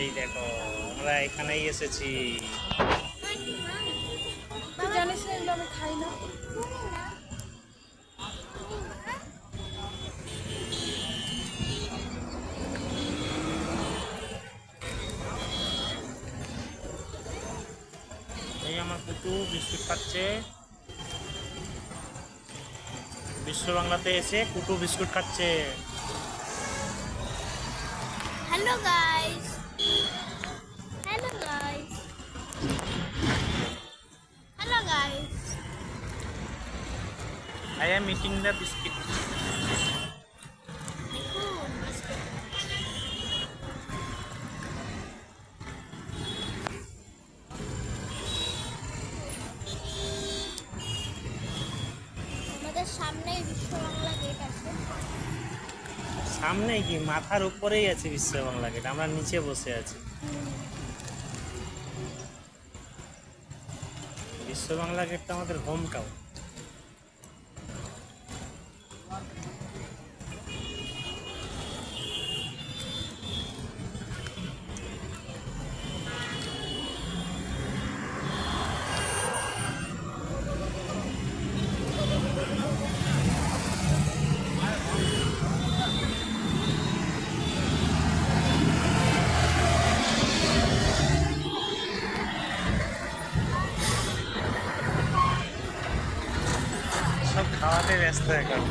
এই দেখো আমরা এখানেই এসেছি। জানিস না আমি খাই না? এই আমার পুটু বিস্কুট খাচ্ছে। বিশ্ব বাংলাতে এসে কুটু বিস্কুট খাচ্ছে। হ্যালো গাইস সামনেই বিশ্ব বাংলা গেট আছে। সামনে কি? মাথার উপরেই আছে বিশ্ব বাংলা গেট আমরা নিচে বসে আছি। বিশ্ব বাংলা গেটটা আমাদের home town pe vestea acolo.